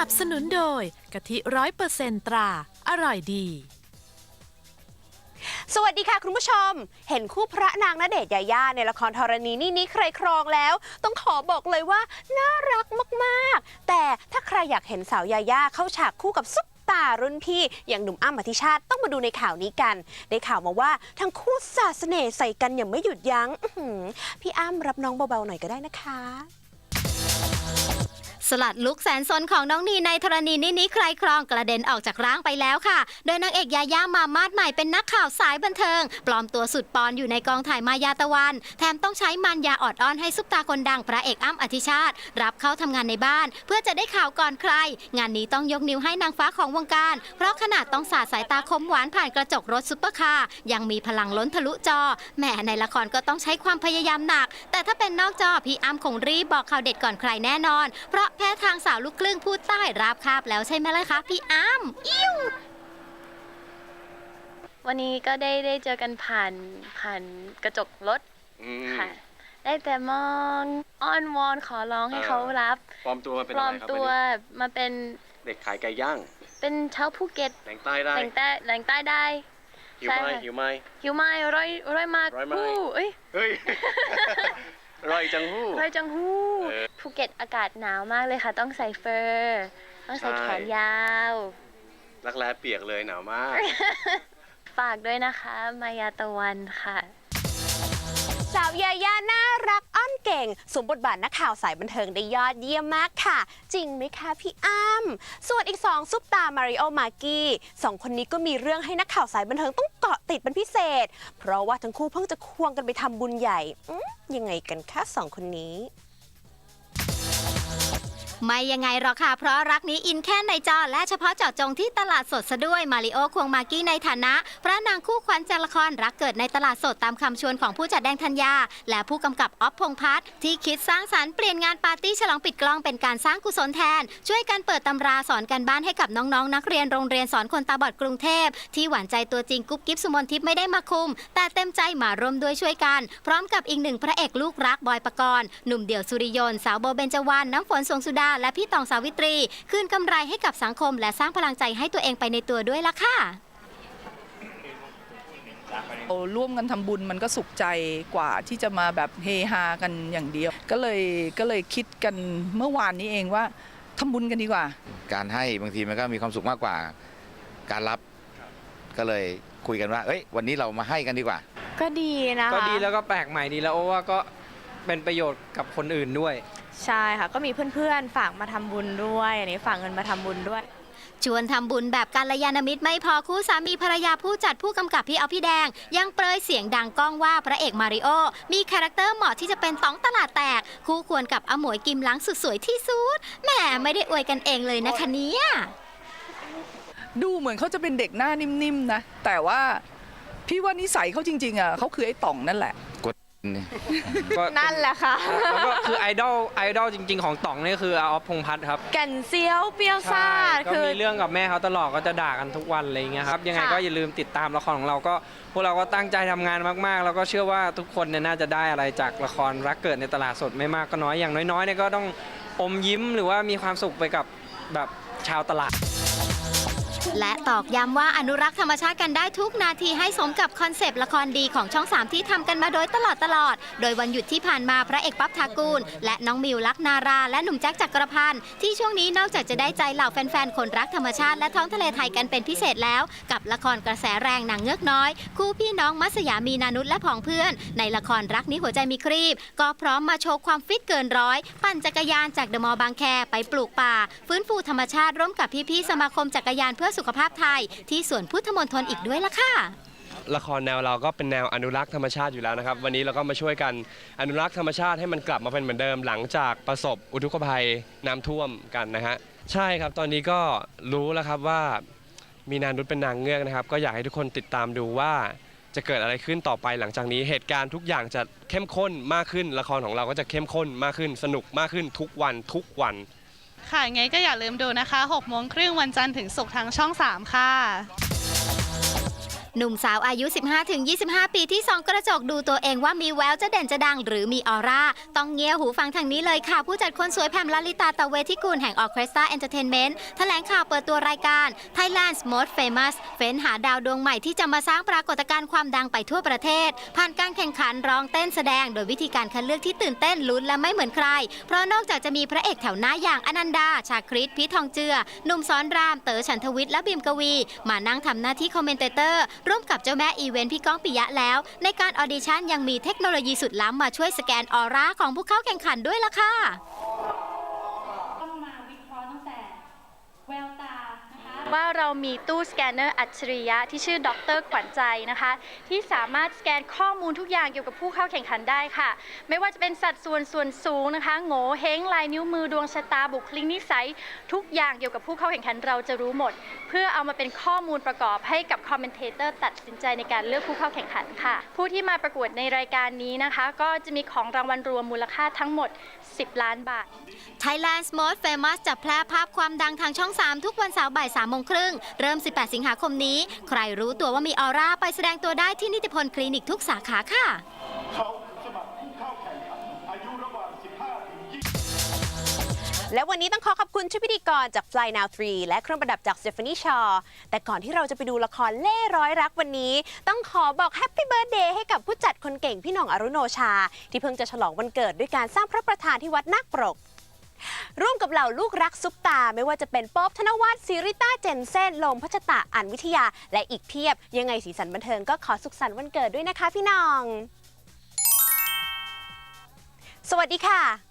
นับสนุนโดยกะทิร้อยเปอร์เซนตรา อร่อยดี สวัสดีค่ะคุณผู้ชม เห็นคู่พระนางณเดชน์ยาย่าในละครธรณีนี่นี้ใครครองแล้ว ต้องขอบอกเลยว่าน่ารักมากๆ แต่ถ้าใครอยากเห็นสาวยาย่าเข้าฉากคู่กับซุปตารุ่นพี่อย่างหนุ่มอ้ำอธิชาติต้องมาดูในข่าวนี้กัน ได้ข่าวมาว่าทั้งคู่สาดเสน่ห์ใส่กันอย่างไม่หยุดยัง้งอื้อหือพี่อ้ำรับน้องเบาๆหน่อยก็ได้นะคะ สลัดลุกแสนสนของน้องนีในธรณีนินี้ใครครองกระเด็นออกจากร่างไปแล้วค่ะ โดยนางเอกยาย่ามามาดใหม่เป็นนักข่าวสายบันเทิง ปลอมตัวสุดปอนอยู่ในกองถ่ายมายาตะวัน แถมต้องใช้มันยาออดอ้อนให้ซุปตาคนดังพระเอกอ้ำอธิชาติ รับเข้าทำงานในบ้าน เพื่อจะได้ข่าวก่อนใคร งานนี้ต้องยกนิ้วให้นางฟ้าของวงการ เพราะขนาดต้องสาดสายตาคมหวานผ่านกระจกรถซุปเปอร์คาร์ยังมีพลังล้นทะลุจอแหมในละครก็ต้องใช้ความพยายามหนัก แต่ถ้าเป็นนอกจอพี่อ้ำคงรีบบอกข่าวเด็ดก่อนใครแน่นอน เพราะแพ้ทางสาวลูกครึ่งพูดใต้ราบคาบแล้วใช่ไหมล่ะคะพี่อ้ำอิ้ววันนี้ก็ได้ได้เจอกันผ่านผ่านกระจกรถอืมค่ะ ได้แต่มองอ้อนวอนขอร้องให้เออเขารับปลอมตัวมาเป็นปลอะอไรมครับตัววันนี้มาเป็นเด็กขายไก่ย่างเป็นชาวภูเก็ตแหล่งใต้ได้แต่งใต้แต่งใต้ได้ หิวใช่ไหมค่ะ หิวไหม หิวไหมร้อยร้อยมากร้อยไหมฮู้เอ้ยเฮ้ยอ ร่อยจังหู้ร้อยจังฮู้เออภูเก็ตอากาศหนาวมากเลยค่ะ ต้องใส่เฟอร์ต้องใส่ใช่แขนยาว รักแร้เปียกเลยหนาวมาก ฝากด้วยนะคะ มายาตะวันค่ะ สาวยาย่าน่ารั ก่งสมบทบาทนักข่าวสายบันเทิงได้ยอดเยี่ยมมากค่ะ จริงไหมคะพี่อ้ำส่วนอีกสองซุปตามาริโอมากี้สองคนนี้ก็มีเรื่องให้นักข่าวสายบันเทิงต้องเกาะติดเป็นพิเศษ เพราะว่าทั้งคู่เพิ่งจะควงกันไปทำบุญใหญ่ยังไงกันคะสองคนนี้ ไม่ยังไงหรอกค่ะ เพราะรักนี้อินแค่ในจอ และเฉพาะเจาะจงที่ตลาดสดซะด้วยมาริโอควงมากกี้ในฐานะ พระนางคู่ขวัญจากละครรักเกิดในตลาดสดตามคำชวนของผู้จัดแดงธัญญา และผู้กำกับออฟพงษ์พัฒน์ที่คิดสร้างสรรค์เปลี่ยนงานปาร์ตี้ฉลองปิดกล้องเป็นการสร้างกุศลแทน ช่วยกันเปิดตำราสอนกันบ้านให้กับน้องๆ นักเรียนโรงเรียนสอนคนตาบอดกรุงเทพที่หวานใจตัวจริงกุ๊บกิ๊บสุมนทิพย์ไม่ได้มาคุม แต่เต็มใจมาร่วมด้วยช่วยกัน พร้อมกับอีกหนึ่งพระเอกลูกรักบอยปกรณ์หนุ่มเดี่ยวสุริยนต์สาวโบเบญจวรรณน้ำฝนสวงสุดาและพี่ตองสาวิตรี คืนกำไรให้กับสังคม และสร้างพลังใจให้ตัวเองไปในตัวด้วยล่ะค่ะเราร่วมกันทำบุญมันก็สุขใจกว่าที่จะมาแบบเฮฮากันอย่างเดียว ก็เลยก็เลยคิดกันเมื่อวานนี้เองว่าทำบุญกันดีกว่า การให้บางทีมันก็มีความสุขมากกว่า การรับก็เลยคุยกันว่า เอ้ย วันนี้เรามาให้กันดีกว่า ก็ดีนะคะก็ดีแล้วก็แปลกใหม่ดีแล้วโอ้ว่าก็เป็นประโยชน์กับคนอื่นด้วย ใช่ค่ะ ก็มีเพื่อนๆ ฝากมาทำบุญด้วยอันนี้ฝากเงินมาทำบุญด้วย ชวนทำบุญแบบกัลยาณมิตรไม่พอคู่สามีภรรยาผู้จัดผู้กำกับพี่เอาพี่แดง ยังเปรยเสียงดังก้องว่าพระเอกมาริโอ มีคาแรคเตอร์เหมาะที่จะเป็นต้องตลาดแตก คู่ควรกับอมวยกิมหลังสุดสวยที่สุดแหมไม่ได้อวยกันเองเลยนะคะเนี่ย ดูเหมือนเขาจะเป็นเด็กหน้านิ่มๆนะ แต่ว่าพี่ว่านิสัยเขาจริงๆอะเขาคือไอ้ต่องนั่นแหละ ก็นั่นแหละค่ะ แล้วก็คือไอดอลไอดอลจริง ๆ ของต๋องนี่คืออาออฟพงษ์พัฒน์ครับ แก่นเซียวเปรี้ยวซ่าใช่ก็คือ มีเรื่องกับแม่เขาตลอดก็จะด่ากันทุกวันอะไรอย่างเงี้ยครับ ยังไงค่ะ ก็อย่าลืมติดตามละครของเราก็ พวกเราก็ตั้งใจทำงานมากๆ แล้วก็เชื่อว่าทุกคนเนี่ยน่าจะได้อะไรจากละครรักเกิดในตลาดสดไม่มากก็น้อยอย่างน้อยๆเนี่ยก็ต้องอมยิ้มหรือว่ามีความสุขไปกับแบบชาวตลาด และตอกย้ำว่าอนุรักษ์ธรรมชาติกันได้ทุกนาทีให้สมกับคอนเซปต์ละครดีของช่อง 3 ที่ทำกันมาโดยตลอดตลอด โดยวันหยุดที่ผ่านมาพระเอกปั๊บทากูล และน้องมิวลักนารา และหนุ่มแจ็คจักรพันธ์ที่ช่วงนี้นอกจากจะได้ใจเหล่าแฟนๆ คนรักธรรมชาติและท้องทะเลไทยกันเป็นพิเศษแล้ว กับละครกระแสแรงหนังเงือกน้อย คู่พี่น้องมัสยามีนานุษและผองเพื่อน ในละครรักนี้หัวใจมีครีบ ก็พร้อมมาโชว์ความฟิตเกินร้อย ปั่นจักรยานจากเดอะมอลล์บางแคไปปลูกป่า ฟื้นฟูธรรมชาติร่วมกับพี่ๆสมาคมจักรยานเพื่อสุขภาพไทย ที่สวนพุทธมณฑลอีกด้วยล่ะค่ะละครแนวเราก็เป็นแนวอนุรักษ์ธรรมชาติอยู่แล้วนะครับ วันนี้เราก็มาช่วยกันอนุรักษ์ธรรมชาติให้มันกลับมาเป็นเหมือนเดิมหลังจากประสบอุทกภัยน้ำท่วมกันนะฮะใช่ครับตอนนี้ก็รู้แล้วครับว่ามีนานุษเป็นนางเงือกนะครับ ก็อยากให้ทุกคนติดตามดูว่าจะเกิดอะไรขึ้นต่อไปหลังจากนี้เหตุการณ์ทุกอย่างจะเข้มข้นมากขึ้นละครของเราก็จะเข้มข้นมากขึ้น สนุกมากขึ้นทุกวันทุกวัน ค่ะไงก็อย่าลืมดูนะคะ6โมงครึ่งวันจันทร์ถึงศุกร์ทางช่อง 3 ค่ะ หนุ่มสาวอายุ 15-25 ปีที่ส่องกระจกดูตัวเองว่ามีแววจะเด่นจะดังหรือมีออร่า ต้องเงียหูฟังทางนี้เลยค่ะ ผู้จัดคนสวยแพมลลิตาตะเวทิกุลแห่งออเคสตราเอนเตอร์เทนเมนต์แถลงข่าวเปิดตัวรายการ Thailand's Most Famous เฟ้นหาดาวดวงใหม่ที่จะมาสร้างปรากฏการณ์ความดังไปทั่วประเทศ ผ่านการแข่งขันร้องเต้นแสดง โดยวิธีการคัดเลือกที่ตื่นเต้นลุ้นและไม่เหมือนใคร เพราะนอกจากจะมีพระเอกแถวหน้าอย่างอนันดา ชาคริตพิทองเจือหนุ่มสอนรามเต๋อฉันทวิทย์และบิมกวี มานั่งทำหน้าที่คอมเมนเตเตอร์ร่วมกับเจ้าแม่อีเวนต์พี่ก้องปิยะแล้ว ในการออดิชั่นยังมีเทคโนโลยีสุดล้ำมาช่วยสแกนออร่าของผู้เข้าแข่งขันด้วยล่ะค่ะว่า ว่าเรามีตู้สแกนเนอร์อัจฉริยะที่ชื่อดรขวัญใจนะคะ ที่สามารถสแกนข้อมูลทุกอย่างเกี่ยวกับผู้เข้าแข่งขันได้ค่ะ ไม่ว่าจะเป็นสัดส่วนส่วนสูงนะคะโง่เฮงลายนิ้วมือดวงชะตาบุคลิกนิสัย ทุกอย่างเกี่ยวกับผู้เข้าแข่งขันเราจะรู้หมด เพื่อเอามาเป็นข้อมูลประกอบให้กับคอมเมนเทเตอร์ตัดสินใจในการเลือกผู้เข้าแข่งขันค่ะ ผู้ที่มาประกวดในรายการนี้นะคะ ก็จะมีของรางวัลรวมมูลค่าทั้งหมด 10 ล้านบาท Thailand's Most Famous จะแพร่ภาพความดังทางช่อง 3 ทุกวันเสาร์บ่าย3โมงครึ่ง เริ่ม 18 สิงหาคมนี้ ใครรู้ตัวว่ามีออร่าไปแสดงตัวได้ที่นิติพลคลินิกทุกสาขาค่ะและวันนี้ต้องขอขอบคุณชุดพิธีกรจาก Fly Now 3 และเครื่องประดับจาก Stephanie Shaw แต่ก่อนที่เราจะไปดูละครเล่ร้อยรักวันนี้ ต้องขอบอกแฮปปี้เบิร์ a เดย์ให้กับผู้จัดคนเก่งพี่หน่องอรุโนชา ที่เพิ่งจะฉลองวันเกิดด้วยการสร้างพระประธานที่วัดนาคปรก ร่วมกับเหล่าลูกรักซุปตา ไม่ว่าจะเป็นป๊อบธนวัฒน์ซิริต้าเจนเซนลมพัชตะอันวิทยาและอีกเพียบ ยังไงสีสันบันเทิงก็ขอสุขสันต์วันเกิดด้วยนะคะพี่น้อง สวัสดีค่ะ